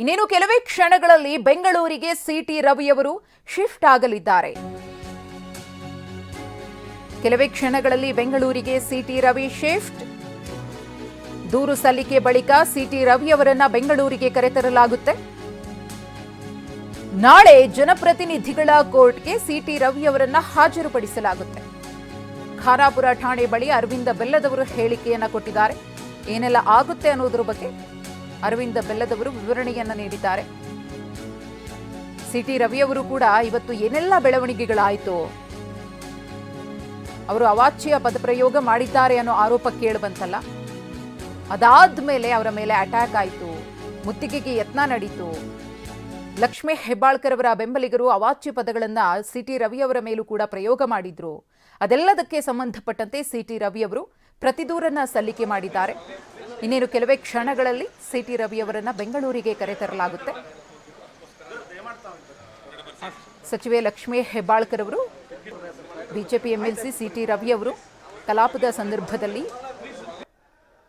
ಇನ್ನೇನು ಕೆಲವೇ ಕ್ಷಣಗಳಲ್ಲಿ ಬೆಂಗಳೂರಿಗೆ ಸಿಟಿ ರವಿಯವರು ಶಿಫ್ಟ್ ಆಗಲಿದ್ದಾರೆ. ಕೆಲವೇ ಕ್ಷಣಗಳಲ್ಲಿ ಬೆಂಗಳೂರಿಗೆ ಸಿಟಿ ರವಿ ಶಿಫ್ಟ್. ದೂರು ಸಲ್ಲಿಕೆ ಬಳಿಕ ಸಿಟಿ ರವಿಯವರನ್ನ ಬೆಂಗಳೂರಿಗೆ ಕರೆತರಲಾಗುತ್ತೆ. ನಾಳೆ ಜನಪ್ರತಿನಿಧಿಗಳ ಕೋರ್ಟ್ಗೆ ಸಿಟಿ ರವಿಯವರನ್ನ ಹಾಜರುಪಡಿಸಲಾಗುತ್ತೆ. ಖಾರಾಪುರ ಠಾಣೆ ಬಳಿ ಅರವಿಂದ ಬೆಲ್ಲದವರು ಹೇಳಿಕೆಯನ್ನ ಕೊಟ್ಟಿದ್ದಾರೆ. ಏನೆಲ್ಲ ಆಗುತ್ತೆ ಅನ್ನೋದ್ರ ಬಗ್ಗೆ ಅರವಿಂದ ಬೆಲ್ಲದವರು ವಿವರಣೆಯನ್ನ ನೀಡಿದ್ದಾರೆ. ಸಿಟಿ ರವಿಯವರು ಕೂಡ ಇವತ್ತು ಏನೆಲ್ಲ ಬೆಳವಣಿಗೆಗಳಾಯಿತು? ಅವರು ಅವಾಚ್ಯ ಪದಪ್ರಯೋಗ ಮಾಡಿದ್ದಾರೆ ಅನ್ನೋ ಆರೋಪ ಕೇಳಬಂತಲ್ಲ ಅದಾದ ಮೇಲೆ ಅವರ ಮೇಲೆ ಅಟ್ಯಾಕ್ ಆಯಿತು. ಮುತ್ತಿಗೆಗೆ ಯತ್ನ ನಡೀತು. ಲಕ್ಷ್ಮೀ ಹೆಬ್ಬಾಳ್ಕರ್ ಅವರ ಬೆಂಬಲಿಗರು ಅವಾಚ್ಯ ಪದಗಳನ್ನ ಸಿಟಿ ರವಿಯವರ ಮೇಲೂ ಕೂಡ ಪ್ರಯೋಗ ಮಾಡಿದ್ರು. ಅದೆಲ್ಲದಕ್ಕೆ ಸಂಬಂಧಪಟ್ಟಂತೆ ಸಿಟಿ ರವಿಯವರು ಪ್ರತಿದೂರನ್ನ ಸಲ್ಲಿಕೆ ಮಾಡಿದ್ದಾರೆ. ಇನ್ನೇನು ಕೆಲವೇ ಕ್ಷಣಗಳಲ್ಲಿ ಸಿ ಟಿ ರವಿಯವರನ್ನು ಬೆಂಗಳೂರಿಗೆ ಕರೆತರಲಾಗುತ್ತೆ ಸಚಿವೆ ಲಕ್ಷ್ಮೀ ಹೆಬ್ಬಾಳ್ಕರ್ ಅವರು, ಬಿಜೆಪಿ ಎಂಎಲ್ಸಿ ಸಿಟಿ ರವಿಯವರು ಕಲಾಪದ ಸಂದರ್ಭದಲ್ಲಿ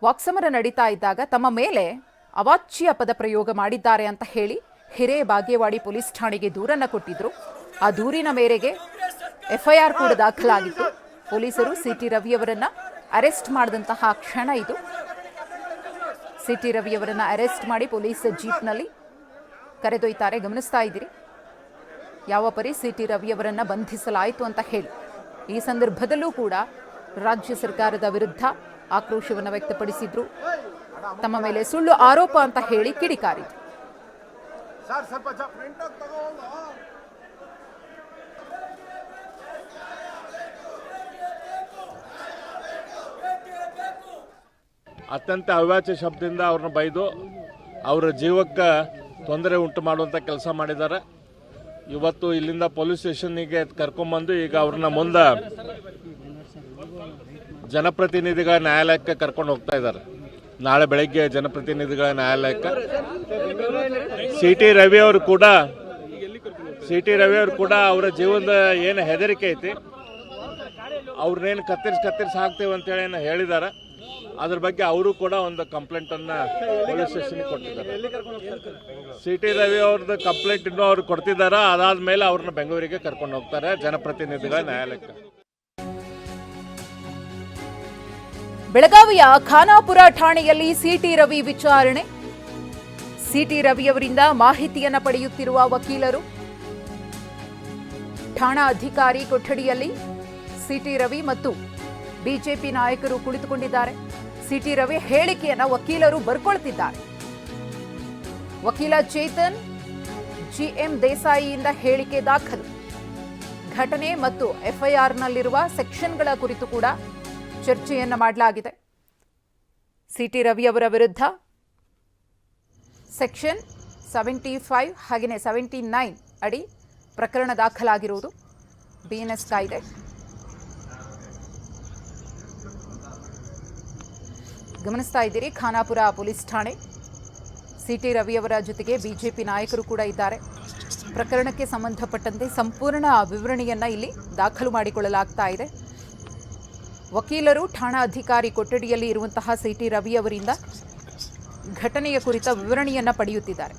ವಾಕ್ಸಮರ ನಡೀತಾ ಇದ್ದಾಗ ತಮ್ಮ ಮೇಲೆ ಅವಾಚ್ಯ ಪದ ಪ್ರಯೋಗ ಮಾಡಿದ್ದಾರೆ ಅಂತ ಹೇಳಿ ಹಿರೇ ಬಾಗೇವಾಡಿ ಪೊಲೀಸ್ ಠಾಣೆಗೆ ದೂರನ್ನು ಕೊಟ್ಟಿದ್ರು. ಆ ದೂರಿನ ಮೇರೆಗೆ ಎಫ್ಐಆರ್ ಕೂಡ ದಾಖಲಾಗಿತ್ತು. ಪೊಲೀಸರು ಸಿ ಟಿ ರವಿಯವರನ್ನು ಅರೆಸ್ಟ್ ಮಾಡಿದಂತಹ ಕ್ಷಣ ಇದು. ಸಿಟಿ ರವಿಯವರನ್ನು ಅರೆಸ್ಟ್ ಮಾಡಿ ಪೊಲೀಸ್ ಜೀಪ್ನಲ್ಲಿ ಕರೆದೊಯ್ತಾರೆ. ಗಮನಿಸ್ತಾ ಇದ್ದೀರಿ. ಯಾವ ಪರಿ ಸಿಟಿ ರವಿಯವರನ್ನು ಬಂಧಿಸಲಾಯಿತು ಅಂತ ಹೇಳಿ. ಈ ಸಂದರ್ಭದಲ್ಲೂ ಕೂಡ ರಾಜ್ಯ ಸರ್ಕಾರದ ವಿರುದ್ಧ ಆಕ್ರೋಶವನ್ನು ವ್ಯಕ್ತಪಡಿಸಿದ್ರು. ತಮ್ಮ ಮೇಲೆ ಸುಳ್ಳು ಆರೋಪ ಅಂತ ಹೇಳಿ ಕಿಡಿಕಾರಿದ್ರು. ಅತ್ಯಂತ ಅವ್ಯಾಚ್ಯ ಶಬ್ದದಿಂದ ಅವ್ರನ್ನ ಬೈದು ಅವರ ಜೀವಕ್ಕೆ ತೊಂದರೆ ಉಂಟು ಮಾಡುವಂಥ ಕೆಲಸ ಮಾಡಿದ್ದಾರೆ. ಇವತ್ತು ಇಲ್ಲಿಂದ ಪೊಲೀಸ್ ಸ್ಟೇಷನ್ನಿಗೆ ಕರ್ಕೊಂಬಂದು ಈಗ ಅವ್ರನ್ನ ಮುಂದೆ ಜನಪ್ರತಿನಿಧಿಗಳ ನ್ಯಾಯಾಲಯಕ್ಕೆ ಕರ್ಕೊಂಡು ಹೋಗ್ತಾ ಇದ್ದಾರೆ. ನಾಳೆ ಬೆಳಗ್ಗೆ ಜನಪ್ರತಿನಿಧಿಗಳ ನ್ಯಾಯಾಲಯಕ್ಕೆ. ಸಿ ಟಿ ರವಿ ಅವರು ಕೂಡ, ಸಿ ಟಿ ರವಿ ಅವರು ಕೂಡ ಅವರ ಜೀವನದ ಏನು ಹೆದರಿಕೆ ಐತಿ, ಅವ್ರನ್ನೇನು ಕತ್ತರಿಸಿ ಕತ್ತರಿಸಿ ಹಾಕ್ತೇವೆ ಅಂತೇಳಿ ಏನು ಹೇಳಿದ್ದಾರೆ. ಅದ್ರ ಬಗ್ಗೆ ಅವರು ಕೂಡ ಒಂದು ಕಂಪ್ಲೇಂಟ್ ಅನ್ನ ಪೊಲೀಸ್ ಸ್ಟೇಷನ್ಗೆ ಕೊಟ್ಟಿದ್ದಾರೆ. ಸಿ ಟಿ ರವಿ ಅವ್ರದ್ದು ಕಂಪ್ಲೇಂಟ್ ಇನ್ನೂ ಅವ್ರು ಕೊಡ್ತಿದ್ದಾರೆ? ಅದಾದ್ಮೇಲೆ ಅವ್ರನ್ನ ಬೆಂಗಳೂರಿಗೆ ಕರ್ಕೊಂಡು ಹೋಗ್ತಾರೆ ಜನಪ್ರತಿನಿಧಿಗಳ ನ್ಯಾಯಾಲಯಕ್ಕೆ. ಬೆಳಗಾವಿಯ ಖಾನಾಪುರ ಠಾಣೆಯಲ್ಲಿ ಸಿಟಿ ರವಿ ವಿಚಾರಣೆ. ಸಿಟಿ ರವಿಯವರಿಂದ ಮಾಹಿತಿಯನ್ನು ಪಡೆಯುತ್ತಿರುವ ವಕೀಲರು, ಠಾಣಾ ಅಧಿಕಾರಿ ಕೊಠಡಿಯಲ್ಲಿ ಸಿಟಿ ರವಿ ಮತ್ತು ಬಿಜೆಪಿ ನಾಯಕರು ಕುಳಿತುಕೊಂಡಿದ್ದಾರೆ. ಸಿಟಿ ರವಿ ಹೇಳಿಕೆಯನ್ನ ವಕೀಲರು ಬರ್ಕೊಳ್ತಿದ್ದಾರೆ. ವಕೀಲ ಚೇತನ್, ಜಿಎಂ ದೇಸಾಯಿಯಿಂದ ಹೇಳಿಕೆ ದಾಖಲು. ಘಟನೆ ಮತ್ತು ಎಫ್ಐಆರ್ನಲ್ಲಿರುವ ಸೆಕ್ಷನ್ಗಳ ಕುರಿತು ಕೂಡ ಚರ್ಚೆಯನ್ನ ಮಾಡಲಾಗಿದೆ. ಸಿಟಿ ರವಿ ಅವರ ವಿರುದ್ಧ ಸೆಕ್ಷನ್ ಸೆವೆಂಟಿ ಫೈವ್ ಹಾಗೆಯೇ ಸೆವೆಂಟಿ ನೈನ್ ಅಡಿ ಪ್ರಕರಣ ದಾಖಲಾಗಿರುವುದು. ಬಿ ಎನ್ ಎಸ್ ಕಾಯ್ದೆ. ಗಮನಿಸ್ತಾ ಇದ್ದೀರಿ. ಖಾನಾಪುರ ಪೊಲೀಸ್ ಠಾಣೆ. ಸಿಟಿ ರವಿಯವರ ಜೊತೆಗೆ ಬಿಜೆಪಿ ನಾಯಕರು ಕೂಡ ಇದ್ದಾರೆ. ಪ್ರಕರಣಕ್ಕೆ ಸಂಬಂಧಪಟ್ಟಂತೆ ಸಂಪೂರ್ಣ ವಿವರಣೆಯನ್ನು ಇಲ್ಲಿ ದಾಖಲು ಮಾಡಿಕೊಳ್ಳಲಾಗ್ತಾ ಇದೆ. ವಕೀಲರು ಠಾಣಾ ಅಧಿಕಾರಿ ಕೊಠಡಿಯಲ್ಲಿ ಇರುವಂತಹ ಸಿಟಿ ರವಿ ಅವರಿಂದ ಘಟನೆಯ ಕುರಿತ ವಿವರಣೆಯನ್ನು ಪಡೆಯುತ್ತಿದ್ದಾರೆ.